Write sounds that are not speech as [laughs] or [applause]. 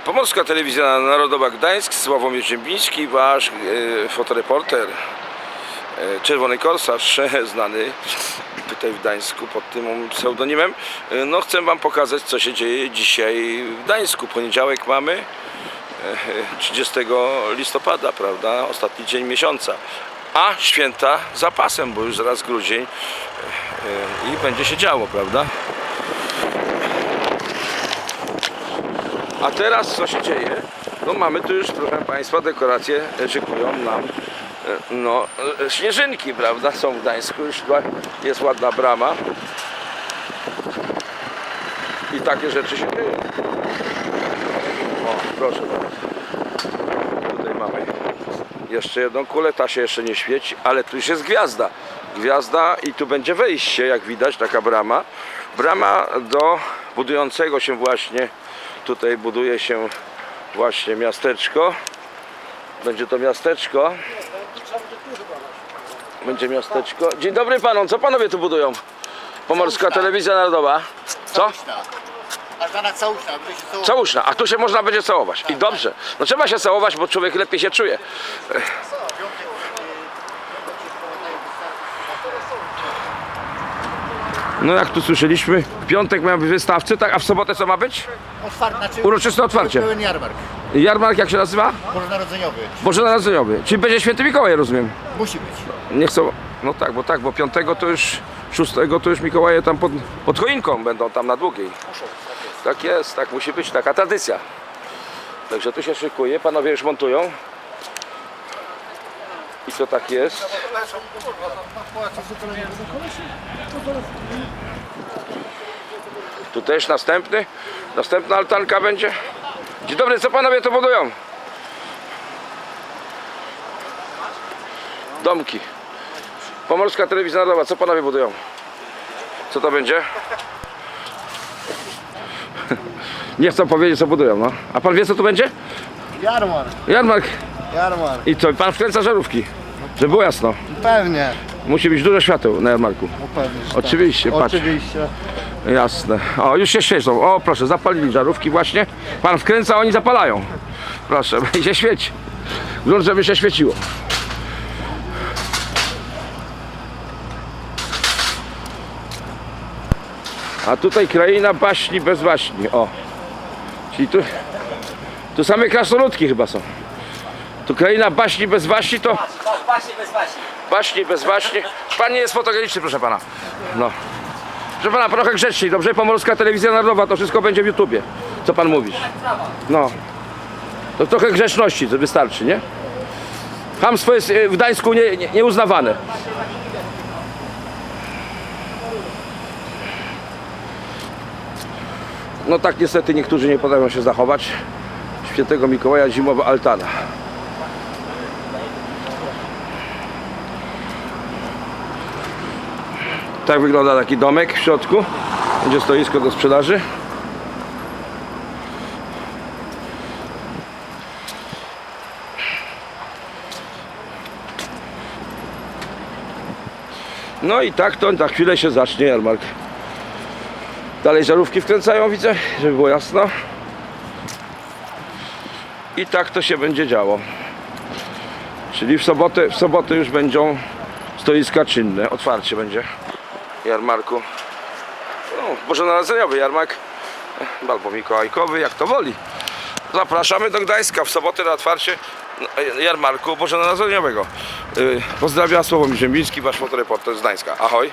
Pomorska Telewizja Narodowa Gdańsk, Sławomir Ziembiński, wasz e, fotoreporter, e, Czerwony Korsarz, [laughs] znany tutaj w Gdańsku pod tym pseudonimem. E, No chcę wam pokazać, co się dzieje dzisiaj w Gdańsku. Poniedziałek mamy, e, 30 listopada, prawda? Ostatni dzień miesiąca. A święta za pasem, bo już zaraz grudzień i będzie się działo, prawda? A teraz co się dzieje? No mamy tu już, proszę Państwa, dekoracje szykują nam e, no, e, śnieżynki, prawda? Są w Gdańsku, już jest ładna brama. I takie rzeczy się dzieją. O, proszę bardzo. Tutaj mamy jeszcze jedną kulę, ta się jeszcze nie świeci, ale tu już jest gwiazda. Gwiazda i tu będzie wejście, jak widać, taka brama. Brama do budującego się właśnie, tutaj buduje się właśnie miasteczko. Będzie to miasteczko. Będzie miasteczko. Dzień dobry panom, co panowie tu budują? Pomorska. Telewizja Narodowa. Co? Całuszna. A zwana całuszna, a tu się można będzie całować. I dobrze. No trzeba się całować, bo człowiek lepiej się czuje. No jak tu słyszeliśmy, w piątek mają być wystawcy, tak, a w sobotę co ma być? Otwarty, znaczy Uroczyste otwarcie. Pełen jarmark. Jarmark jak się nazywa? Bożonarodzeniowy. Bożonarodzeniowy. Czyli będzie święty Mikołaj, rozumiem. Musi być. Nie chcą, no tak, bo tak, bo piątego to już, szóstego to już Mikołaje tam pod, pod choinką będą tam na długiej. Tak jest, tak musi być, taka tradycja. Także tu się szykuje, panowie już montują. I to tak jest. Tu też następny, następna altanka będzie. Dzień dobry, co panowie to budują? Domki. Pomorska Telewizja Narodowa, co panowie budują? Co to będzie? [laughs] Nie chcą powiedzieć co budują, no. A pan wie co tu będzie? Jarmark. Jarmark. Jarmark. I co? Pan wkręca żarówki. Żeby było jasno. Pewnie. Musi być dużo świateł na jarmarku. No pewnie. że Oczywiście, tak. patrz. Oczywiście. Jasne. O, już się świecą. O, proszę, zapalili żarówki właśnie. Pan wkręca, oni zapalają. Proszę, [laughs] się świeci. Grunt, żeby się świeciło. A tutaj kraina baśni bez waśni. O. Czyli tu, tu same krasnoludki chyba są. Tu kraina baśni bez waśni to Właśnie bez właśnie. Baśnie bez waśnie. Pan nie jest fotogeniczny, proszę pana. No. Proszę pana, trochę grzeczniej, dobrze? Pomorska Telewizja Narodowa, to wszystko będzie w YouTubie. Co pan mówisz? No. To trochę grzeczności, to wystarczy, nie? Hamstwo jest e, w Gdańsku nie, nie, nieuznawane. No tak niestety niektórzy nie potrafią się zachować. Świętego Mikołaja zimowa altana. Tak wygląda taki domek w środku. Będzie stoisko do sprzedaży. No i tak to za chwilę się zacznie jarmark. Dalej żarówki wkręcają, widzę, żeby było jasno. I tak to się będzie działo. Czyli w sobotę, w sobotę już będą stoiska czynne, otwarcie będzie jarmarku. No, bożonarodzeniowy jarmark e, albo mikołajkowy, jak to woli. Zapraszamy do Gdańska w sobotę na otwarcie no, e, jarmarku bożonarodzeniowego. Yy, Pozdrawiam, Sławomir Ziembiński, wasz fotoreporter z Gdańska. Ahoj.